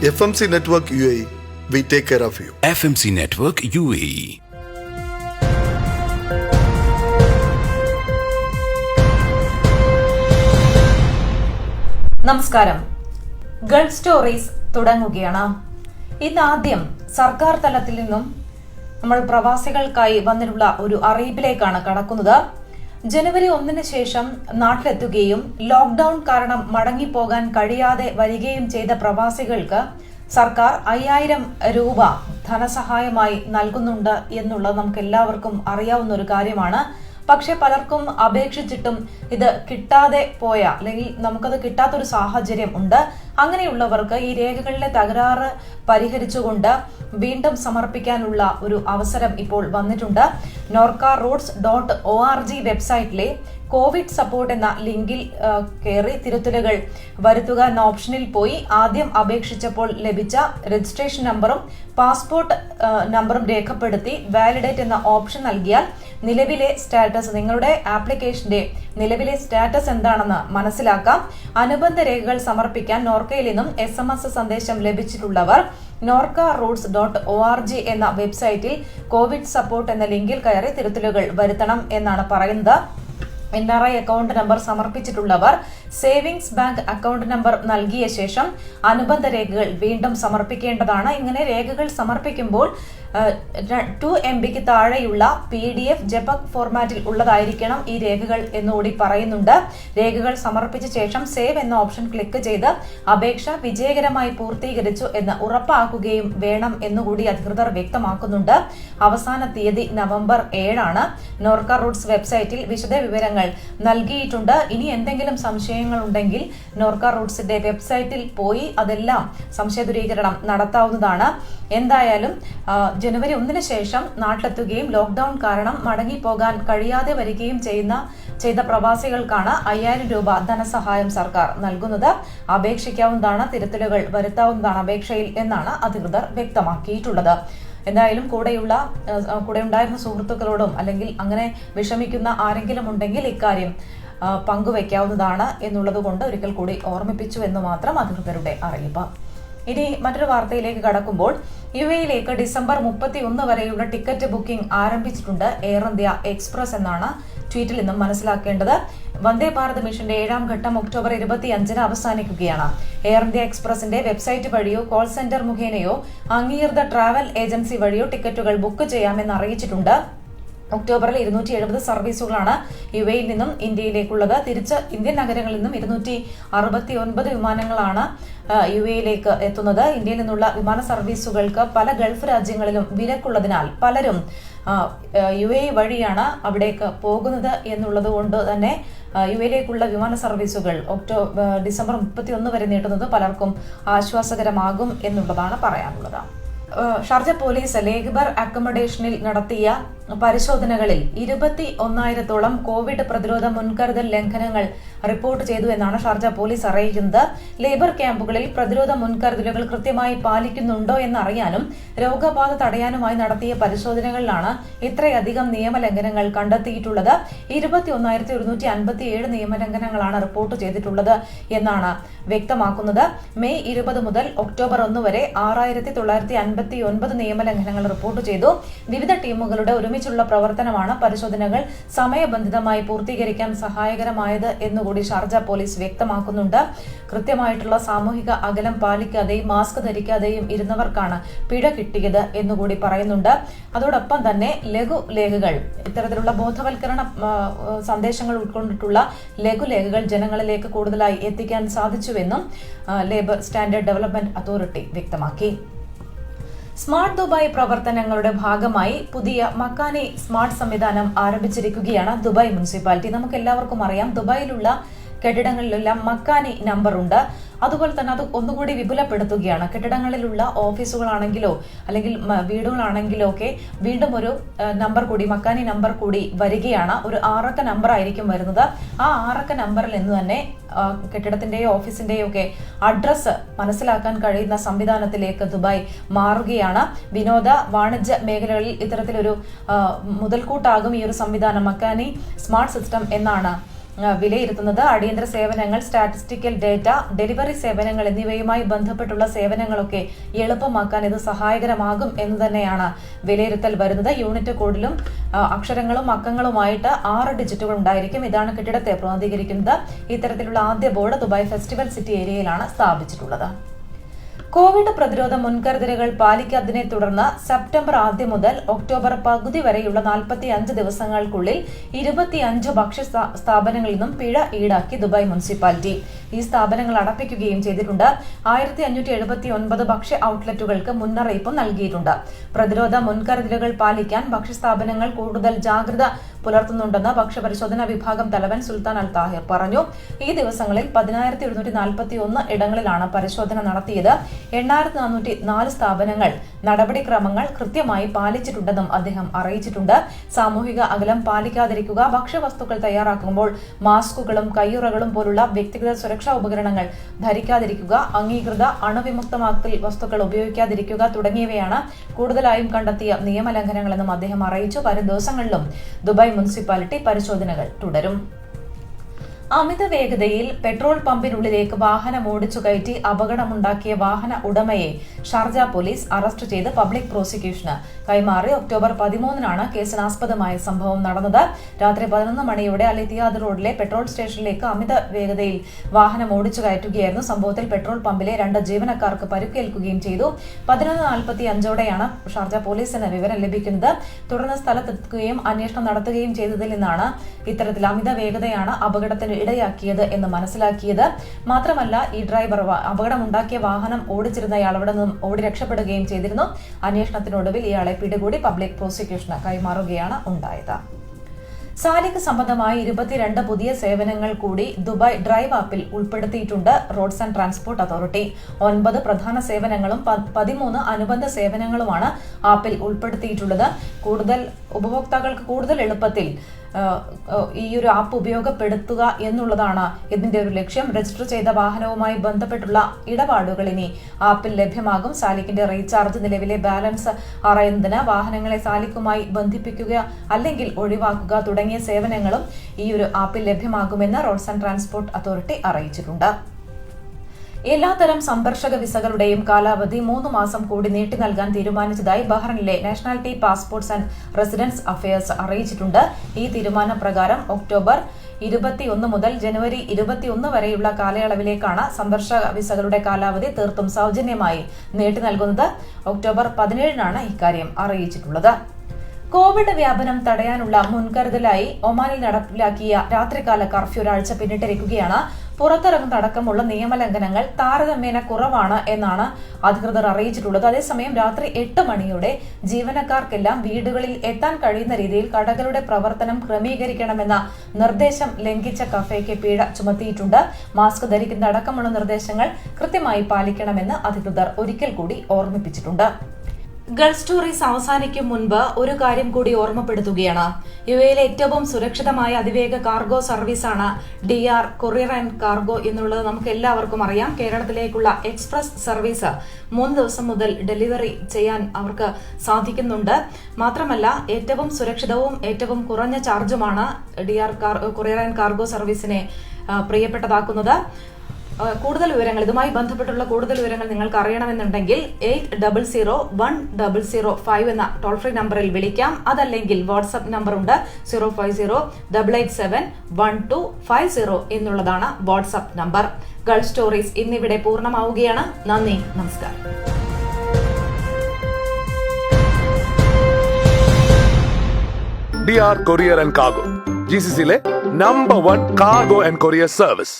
FMC Network UAE, we take care of you. FMC Network UAE. നമസ്കാരം Gulf stories തുടങ്ങുകയാണ് ഇന്ന് ആദ്യം സർക്കാർ തലത്തിൽ നിന്നും നമ്മൾ പ്രവാസികൾക്കായി വന്നിട്ടുള്ള ഒരു അറിയിപ്പിലേക്കാണ് കടക്കുന്നത് ജനുവരി ഒന്നിന് ശേഷം നാട്ടിലെത്തുകയും ലോക്ക്ഡൌൺ കാരണം മടങ്ങിപ്പോകാൻ കഴിയാതെ വരികയും ചെയ്ത പ്രവാസികൾക്ക് സർക്കാർ അയ്യായിരം രൂപ ധനസഹായമായി നൽകുന്നുണ്ട് എന്നുള്ളത് നമുക്ക് എല്ലാവർക്കും അറിയാവുന്ന ഒരു കാര്യമാണ്. പക്ഷെ പലർക്കും അപേക്ഷിച്ചിട്ടും ഇത് കിട്ടാതെ പോയ അല്ലെങ്കിൽ നമുക്കത് കിട്ടാത്തൊരു സാഹചര്യം ഉണ്ട്. അങ്ങനെയുള്ളവർക്ക് ഈ രേഖകളിലെ തകരാറ് പരിഹരിച്ചുകൊണ്ട് വീണ്ടും സമർപ്പിക്കാനുള്ള ഒരു അവസരം ഇപ്പോൾ വന്നിട്ടുണ്ട്. NORKA roots dot O R G വെബ്സൈറ്റിലെ Covid support എന്ന ലിങ്കിൽ കയറി തിരുത്തലുകൾ വരുത്തുക എന്ന ഓപ്ഷനിൽ പോയി. ആദ്യം അപേക്ഷിച്ചപ്പോൾ ലഭിച്ച രജിസ്ട്രേഷൻ നമ്പറും പാസ്പോർട്ട് നമ്പറും രേഖപ്പെടുത്തി വാലിഡേറ്റ് എന്ന ഓപ്ഷൻ നൽകിയാൽ നിലവിലെ സ്റ്റാറ്റസ് നിങ്ങളുടെ ആപ്ലിക്കേഷന്റെ നിലവിലെ സ്റ്റാറ്റസ് എന്താണെന്ന് മനസ്സിലാക്കാം. അനുബന്ധ രേഖകൾ സമർപ്പിക്കാൻ നോർക്കയിൽ നിന്നും എസ് എം എസ് സന്ദേശം ലഭിച്ചിട്ടുള്ളവർ NORKA roots dot O R G എന്ന വെബ്സൈറ്റിൽ കോവിഡ് സപ്പോർട്ട് എന്ന ലിങ്കിൽ കയറി തിരുത്തലുകൾ വരുത്തണം എന്നാണ് പറയുന്നത്. N R I account number സമർപ്പിച്ചിട്ടുള്ളവർ savings bank account number നൽകിയ ശേഷം അനുബന്ധ രേഖകൾ വീണ്ടും സമർപ്പിക്കേണ്ടതാണ്. ഇങ്ങനെ രേഖകൾ സമർപ്പിക്കുമ്പോൾ ടു എം ബിക്ക് താഴെയുള്ള പി ഡി എഫ് ജപക് ഫോർമാറ്റിൽ ഉള്ളതായിരിക്കണം ഈ രേഖകൾ എന്നുകൂടി പറയുന്നുണ്ട്. രേഖകൾ സമർപ്പിച്ച ശേഷം സേവ് എന്ന ഓപ്ഷൻ ക്ലിക്ക് ചെയ്ത് അപേക്ഷ വിജയകരമായി പൂർത്തീകരിച്ചു എന്ന് ഉറപ്പാക്കുകയും വേണം എന്നുകൂടി അധികൃതർ വ്യക്തമാക്കുന്നുണ്ട്. അവസാന തീയതി നവംബർ ഏഴാണ്. നോർക്ക റൂട്ട്സ് വെബ്സൈറ്റിൽ വിശദ വിവരങ്ങൾ നൽകിയിട്ടുണ്ട്. ഇനി എന്തെങ്കിലും സംശയങ്ങൾ ഉണ്ടെങ്കിൽ നോർക്ക റൂട്ട്സിന്റെ വെബ്സൈറ്റിൽ പോയി അതെല്ലാം സംശയ ദുരീകരണം നടത്താവുന്നതാണ്. എന്തായാലും ജനുവരി ഒന്നിന് ശേഷം നാട്ടിലെത്തുകയും ലോക്ക്ഡൌൺ കാരണം മടങ്ങിപ്പോകാൻ കഴിയാതെ വരികയും ചെയ്യുന്ന ചെയ്ത പ്രവാസികൾക്കാണ് അയ്യായിരം രൂപ ധനസഹായം സർക്കാർ നൽകുന്നത്. അപേക്ഷിക്കാവുന്നതാണ് തിരുത്തലുകൾ വരുത്താവുന്നതാണ് അപേക്ഷയിൽ എന്നാണ് അധികൃതർ വ്യക്തമാക്കിയിട്ടുള്ളത്. എന്തായാലും കൂടെയുള്ള കൂടെ ഉണ്ടായിരുന്ന സുഹൃത്തുക്കളോടും അല്ലെങ്കിൽ അങ്ങനെ വിഷമിക്കുന്ന ആരെങ്കിലും ഉണ്ടെങ്കിൽ ഇക്കാര്യം പങ്കുവെക്കാവുന്നതാണ് എന്നുള്ളത് കൊണ്ട് ഒരിക്കൽ കൂടി ഓർമ്മിപ്പിച്ചു എന്ന് മാത്രം അധികൃതരുടെ അറിയിപ്പ്. ഇനി മറ്റൊരു വാർത്തയിലേക്ക് കടക്കുമ്പോൾ യു എയിലേക്ക് ഡിസംബർ മുപ്പത്തി ഒന്ന് വരെയുള്ള ടിക്കറ്റ് ബുക്കിംഗ് ആരംഭിച്ചിട്ടുണ്ട്. എയർ ഇന്ത്യ എക്സ്പ്രസ് എന്നാണ് ട്വീറ്റിൽ നിന്നും മനസ്സിലാക്കേണ്ടത്. വന്ദേ ഭാരത് മിഷന്റെ ഏഴാം ഘട്ടം ഒക്ടോബർ ഇരുപത്തി അഞ്ചിന് അവസാനിക്കുകയാണ്. എയർ ഇന്ത്യ എക്സ്പ്രസിന്റെ വെബ്സൈറ്റ് വഴിയോ കോൾ സെന്റർ മുഖേനയോ അംഗീകൃത ട്രാവൽ ഏജൻസി വഴിയോ ടിക്കറ്റുകൾ ബുക്ക് ചെയ്യാമെന്ന് അറിയിച്ചിട്ടുണ്ട്. ഒക്ടോബറിൽ ഇരുന്നൂറ്റി എഴുപത് സർവീസുകളാണ് യു എയിൽ നിന്നും ഇന്ത്യയിലേക്കുള്ളത്. തിരിച്ച് ഇന്ത്യൻ നഗരങ്ങളിൽ നിന്നും ഇരുന്നൂറ്റി അറുപത്തി ഒൻപത് വിമാനങ്ങളാണ് യു എയിലേക്ക് എത്തുന്നത്. ഇന്ത്യയിൽ നിന്നുള്ള വിമാന സർവീസുകൾക്ക് പല ഗൾഫ് രാജ്യങ്ങളിലും വിലക്കുള്ളതിനാൽ പലരും യു എ വഴിയാണ് അവിടേക്ക് പോകുന്നത് എന്നുള്ളത് കൊണ്ട് തന്നെ യു എയിലേക്കുള്ള വിമാന സർവീസുകൾ ഒക്ടോബർ ഡിസംബർ മുപ്പത്തി ഒന്ന് വരെ നീട്ടുന്നത് പലർക്കും ആശ്വാസകരമാകും എന്നുള്ളതാണ് പറയാനുള്ളത്. ഷാർജ പോലീസ് ലേബർ അക്കോമഡേഷനിൽ നടത്തിയ പരിശോധനകളിൽ ഇരുപത്തി ഒന്നായിരത്തോളം കോവിഡ് പ്രതിരോധ മുൻകരുതൽ ലംഘനങ്ങൾ റിപ്പോർട്ട് ചെയ്തു എന്നാണ് ഷാർജ പോലീസ് അറിയിക്കുന്നത്. ലേബർ ക്യാമ്പുകളിൽ പ്രതിരോധ മുൻകരുതലുകൾ കൃത്യമായി പാലിക്കുന്നുണ്ടോ എന്നറിയാനും രോഗബാധ തടയാനുമായി നടത്തിയ പരിശോധനകളിലാണ് ഇത്രയധികം നിയമലംഘനങ്ങൾ കണ്ടെത്തിയിട്ടുള്ളത്. ഇരുപത്തി ഒന്നായിരത്തി ഒരുന്നൂറ്റി അൻപത്തി ഏഴ് നിയമലംഘനങ്ങളാണ് റിപ്പോർട്ട് ചെയ്തിട്ടുള്ളത് എന്നാണ് വ്യക്തമാക്കുന്നത്. മെയ് ഇരുപത് മുതൽ ഒക്ടോബർ ഒന്ന് വരെ ആറായിരത്തി തൊള്ളായിരത്തി അൻപത്തി ഒൻപത് നിയമലംഘനങ്ങൾ റിപ്പോർട്ട് ചെയ്തു. വിവിധ ടീമുകളുടെ ഒരുമിച്ചുള്ള പ്രവർത്തനമാണ് പരിശോധനകൾ സമയബന്ധിതമായി പൂർത്തീകരിക്കാൻ സഹായകരമായത് എന്നുകൂടി ഷാർജ പോലീസ് വ്യക്തമാക്കുന്നുണ്ട്. കൃത്യമായിട്ടുള്ള സാമൂഹിക അകലം പാലിക്കാതെയും മാസ്ക് ധരിക്കാതെയും ഇരുന്നവർക്കാണ് പിഴ കിട്ടിയത് എന്നുകൂടി പറയുന്നുണ്ട്. അതോടൊപ്പം തന്നെ ലഘുലേഖകൾ ഇത്തരത്തിലുള്ള ബോധവൽക്കരണ സന്ദേശങ്ങൾ ഉൾക്കൊണ്ടിട്ടുള്ള ലഘുലേഖകൾ ജനങ്ങളിലേക്ക് കൂടുതലായി എത്തിക്കാൻ സാധിച്ചുവെന്നും ലേബർ സ്റ്റാൻഡേർഡ് ഡെവലപ്മെന്റ് അതോറിറ്റി വ്യക്തമാക്കി. സ്മാർട്ട് ദുബായ് പ്രവർത്തനങ്ങളുടെ ഭാഗമായി പുതിയ മക്കാനെ സ്മാർട്ട് സംവിധാനം ആരംഭിച്ചിരിക്കുകയാണ് ദുബായ് മുനിസിപ്പാലിറ്റി. നമുക്ക് എല്ലാവർക്കും അറിയാം ദുബായിലുള്ള കെട്ടിടങ്ങളിലെല്ലാം മക്കാനെ നമ്പർ ഉണ്ട് അതുപോലെ തന്നെ അത് ഒന്നുകൂടി വിപുലപ്പെടുത്തുകയാണ്. കെട്ടിടങ്ങളിലുള്ള ഓഫീസുകളാണെങ്കിലോ അല്ലെങ്കിൽ വീടുകളാണെങ്കിലോ ഒക്കെ വീണ്ടും ഒരു നമ്പർ കൂടി മക്കാനി നമ്പർ കൂടി വരികയാണ്. ഒരു ആറക്ക നമ്പർ ആയിരിക്കും വരുന്നത്. ആ ആറക്ക നമ്പറിൽ നിന്ന് തന്നെ കെട്ടിടത്തിന്റെയോ ഓഫീസിന്റെയോ ഒക്കെ അഡ്രസ്സ് മനസ്സിലാക്കാൻ കഴിയുന്ന സംവിധാനത്തിലേക്ക് ദുബായ് മാറുകയാണ്. വിനോദ വാണിജ്യ മേഖലകളിൽ ഇത്തരത്തിലൊരു മുതൽക്കൂട്ടാകും ഈ ഒരു സംവിധാനം. മക്കാനി സ്മാർട്ട് സിസ്റ്റം എന്നാണ് വിലയിരുത്തുന്നത്. അടിയന്തര സേവനങ്ങൾ സ്റ്റാറ്റിസ്റ്റിക്കൽ ഡേറ്റ ഡെലിവറി സേവനങ്ങൾ എന്നിവയുമായി ബന്ധപ്പെട്ടുള്ള സേവനങ്ങളൊക്കെ എളുപ്പമാക്കാൻ ഇത് സഹായകരമാകും എന്ന് തന്നെയാണ് വിലയിരുത്തൽ വരുന്നത്. യൂണിറ്റ് കോഡിലും അക്ഷരങ്ങളും അക്കങ്ങളുമായിട്ട് ആറ് ഡിജിറ്റുകൾ ഉണ്ടായിരിക്കും. ഇതാണ് കെട്ടിടത്തെ പ്രതിനിധീകരിക്കുന്നത്. ഇത്തരത്തിലുള്ള ആദ്യ ബോർഡ് ദുബായ് ഫെസ്റ്റിവൽ സിറ്റി ഏരിയയിലാണ് സ്ഥാപിച്ചിട്ടുള്ളത്. കോവിഡ് പ്രതിരോധ മുൻകരുതലുകൾ പാലിക്കാത്തതിനെ തുടർന്ന് സെപ്റ്റംബർ ആദ്യം മുതൽ ഒക്ടോബർ പകുതി വരെയുള്ള നാൽപ്പത്തി അഞ്ച് ദിവസങ്ങൾക്കുള്ളിൽ ഇരുപത്തിയഞ്ച് ഭക്ഷ്യ സ്ഥാപനങ്ങളിൽ നിന്നും പിഴ ഈടാക്കി ദുബായ് മുനിസിപ്പാലിറ്റി. ഈ സ്ഥാപനങ്ങൾ അടപ്പിക്കുകയും ചെയ്തിട്ടുണ്ട്. ആയിരത്തി അഞ്ഞൂറ്റി എഴുപത്തി ഒൻപത് ഭക്ഷ്യ ഔട്ട്ലെറ്റുകൾക്ക് മുന്നറിയിപ്പ് നൽകിയിട്ടുണ്ട്. പ്രതിരോധ മുൻകരുതലുകൾ പാലിക്കാൻ ഭക്ഷ്യസ്ഥാപനങ്ങൾ കൂടുതൽ ജാഗ്രത പുലർത്തുന്നുണ്ടെന്ന് ഭക്ഷ്യപരിശോധനാ വിഭാഗം തലവൻ സുൽത്താൻ അൽ താഹിർ പറഞ്ഞു. ഈ ദിവസങ്ങളിൽ പതിനായിരത്തി ഇടങ്ങളിലാണ് പരിശോധന നടത്തിയത്. എണ്ണായിരത്തി നാനൂറ്റി നാല് സ്ഥാപനങ്ങൾ നടപടിക്രമങ്ങൾ കൃത്യമായി പാലിച്ചിട്ടുണ്ടെന്നും അദ്ദേഹം അറിയിച്ചിട്ടുണ്ട്. സാമൂഹിക അകലം പാലിക്കാതിരിക്കുക ഭക്ഷ്യവസ്തുക്കൾ തയ്യാറാക്കുമ്പോൾ മാസ്കുകളും കയ്യുറകളും പോലുള്ള വ്യക്തിഗത സുരക്ഷാ ഉപകരണങ്ങൾ ധരിക്കാതിരിക്കുക അംഗീകൃത അണുവിമുക്തമാക്കൽ വസ്തുക്കൾ ഉപയോഗിക്കാതിരിക്കുക തുടങ്ങിയവയാണ് കൂടുതലായും കണ്ടെത്തിയ നിയമലംഘനങ്ങളെന്നും അദ്ദേഹം അറിയിച്ചു. വരും ദിവസങ്ങളിലും ദുബായ് മുനിസിപ്പാലിറ്റി പരിശോധനകൾ തുടരും. അമിത വേഗതയിൽ പെട്രോൾ പമ്പിനുള്ളിലേക്ക് വാഹനം ഓടിച്ചു കയറ്റി അപകടമുണ്ടാക്കിയ വാഹന ഉടമയെ ഷാർജ പോലീസ് അറസ്റ്റ് ചെയ്ത് പബ്ലിക് പ്രോസിക്യൂഷന്. കൈമാറി ഒക്ടോബർ പതിമൂന്നിനാണ് കേസിനാസ്പദമായ സംഭവം നടന്നത്. രാത്രി പതിനൊന്ന് മണിയോടെ അൽ റോഡിലെ പെട്രോൾ സ്റ്റേഷനിലേക്ക് അമിത വേഗതയിൽ വാഹനം ഓടിച്ചു കയറ്റുകയായിരുന്നു. സംഭവത്തിൽ പെട്രോൾ പമ്പിലെ രണ്ട് ജീവനക്കാർക്ക് പരുക്കേൽക്കുകയും ചെയ്തു. പതിനൊന്ന് നാൽപ്പത്തി അഞ്ചോടെയാണ് ഷാർജ പോലീസിന് വിവരം ലഭിക്കുന്നത്. തുടർന്ന് സ്ഥലത്തെത്തുകയും അന്വേഷണം നടത്തുകയും ചെയ്തതിൽ നിന്നാണ് ഇത്തരത്തിൽ അമിത വേഗതയാണ് അപകടത്തിന് ഇടയാക്കിയത് എന്ന് മനസ്സിലാക്കിയത് മാത്രമല്ല ഈ ഡ്രൈവർ അപകടമുണ്ടാക്കിയ വാഹനം ഓടിച്ചിരുന്നയാൾ അവിടെ നിന്നും ഓടി രക്ഷപ്പെടുകയും ചെയ്തിരുന്നു. അന്വേഷണത്തിനൊടുവിൽ ഇയാളെ പിടികൂടി പബ്ലിക് പ്രോസിക്യൂഷന് കൈമാറുകയാണ് ഉണ്ടായത്. സാലിക് സംബന്ധമായി ഇരുപത്തിരണ്ട് പുതിയ സേവനങ്ങൾ കൂടി ദുബായ് ഡ്രൈവ് ആപ്പിൽ ഉൾപ്പെടുത്തിയിട്ടുണ്ട് റോഡ്സ് ആൻഡ് ട്രാൻസ്പോർട്ട് അതോറിറ്റി. ഒൻപത് പ്രധാന സേവനങ്ങളും പതിമൂന്ന് അനുബന്ധ സേവനങ്ങളുമാണ് ആപ്പിൽ ഉൾപ്പെടുത്തിയിട്ടുള്ളത്. കൂടുതൽ ഉപഭോക്താക്കൾക്ക് കൂടുതൽ എളുപ്പത്തിൽ ഈ ഒരു ആപ്പ് ഉപയോഗപ്പെടുത്തുക എന്നുള്ളതാണ് ഇതിന്റെ ഒരു ലക്ഷ്യം. രജിസ്റ്റർ ചെയ്ത വാഹനവുമായി ബന്ധപ്പെട്ടുള്ള ഇടപാടുകൾ ഇനി ആപ്പിൽ ലഭ്യമാകും. സാലിക്കിന്റെ റീചാർജ് നിലവിലെ ബാലൻസ് അറിയുന്നതിന് വാഹനങ്ങളെ സാലിക്കുമായി ബന്ധിപ്പിക്കുക അല്ലെങ്കിൽ ഒഴിവാക്കുക തുടങ്ങിയ സേവനങ്ങളും ഈ ഒരു ആപ്പിൽ ലഭ്യമാകുമെന്ന് റോഡ്സ് ആൻഡ് ട്രാൻസ്പോർട്ട് അതോറിറ്റി അറിയിച്ചിട്ടുണ്ട്. എല്ലാത്തരം സന്ദർശക വിസകളുടെയും കാലാവധി മൂന്ന് മാസം കൂടി നീട്ടി നൽകാൻ തീരുമാനിച്ചതായി ബഹ്റിനിലെ nationality passports and residence affairs അറിയിച്ചിട്ടുണ്ട്. ഈ തീരുമാനപ്രകാരം ഒക്ടോബർ ഇരുപത്തിയൊന്ന് മുതൽ ജനുവരി ഇരുപത്തിയൊന്ന് വരെയുള്ള കാലയളവിലേക്കാണ് സന്ദർശക വിസകളുടെ കാലാവധി തീർത്തും സൗജന്യമായി നീട്ടി നൽകുന്നത്. ഒക്ടോബർ പതിനേഴിനാണ് ഇക്കാര്യം അറിയിച്ചിട്ടുള്ളത്. കോവിഡ് വ്യാപനം തടയാനുള്ള മുൻകരുതലായി ഒമാനിൽ നടപ്പിലാക്കിയ രാത്രികാല കർഫ്യൂ ഒരാഴ്ച പിന്നിട്ടിരിക്കുകയാണ്. പുറത്തിറങ്ങുന്നതടക്കമുള്ള നിയമലംഘനങ്ങൾ താരതമ്യേന കുറവാണ് എന്നാണ് അധികൃതർ അറിയിച്ചിട്ടുള്ളത്. അതേസമയം രാത്രി എട്ട് മണിയോടെ ജീവനക്കാർക്കെല്ലാം വീടുകളിൽ എത്താൻ കഴിയുന്ന രീതിയിൽ കടകളുടെ പ്രവർത്തനം ക്രമീകരിക്കണമെന്ന നിർദ്ദേശം ലംഘിച്ച കഫേക്ക് പീഡ ചുമത്തിയിട്ടുണ്ട്. മാസ്ക് ധരിക്കുന്ന അടക്കമുള്ള നിർദ്ദേശങ്ങൾ കൃത്യമായി പാലിക്കണമെന്ന് അധികൃതർ ഒരിക്കൽ കൂടി ഓർമ്മിപ്പിച്ചിട്ടുണ്ട്. ഗൾഫ് സ്റ്റോറീസ് അവസാനിക്കും മുൻപ് ഒരു കാര്യം കൂടി ഓർമ്മപ്പെടുത്തുകയാണ്. യു എയിലെ ഏറ്റവും സുരക്ഷിതമായ അതിവേഗ കാർഗോ സർവീസാണ് D R courier and cargo എന്നുള്ളത് നമുക്ക് എല്ലാവർക്കും അറിയാം. കേരളത്തിലേക്കുള്ള എക്സ്പ്രസ് സർവീസ് മൂന്ന് ദിവസം മുതൽ ഡെലിവറി ചെയ്യാൻ അവർക്ക് സാധിക്കുന്നുണ്ട്. മാത്രമല്ല ഏറ്റവും സുരക്ഷിതവും ഏറ്റവും കുറഞ്ഞ ചാർജുമാണ് D R courier and cargo സർവീസിനെ പ്രിയപ്പെട്ടതാക്കുന്നത്. കൂടുതൽ വിവരങ്ങൾ ഇതുമായി ബന്ധപ്പെട്ടുള്ള കൂടുതൽ വിവരങ്ങൾ നിങ്ങൾക്ക് അറിയണമെന്നുണ്ടെങ്കിൽ eight double zero one double zero five എന്ന ടോൾ ഫ്രീ നമ്പറിൽ വിളിക്കാം. അതല്ലെങ്കിൽ വാട്സപ്പ് നമ്പർ ഉണ്ട് zero five zero double eight seven one two five zero എന്നുള്ളതാണ് വാട്സപ്പ് നമ്പർ ഗൾ സ്റ്റോറീസ് ഇന്നിവിടെ പൂർണമാവുകയാണ്. നന്ദി നമസ്കാരം. D R courier and cargo G C സിയിലെ number one cargo and courier service.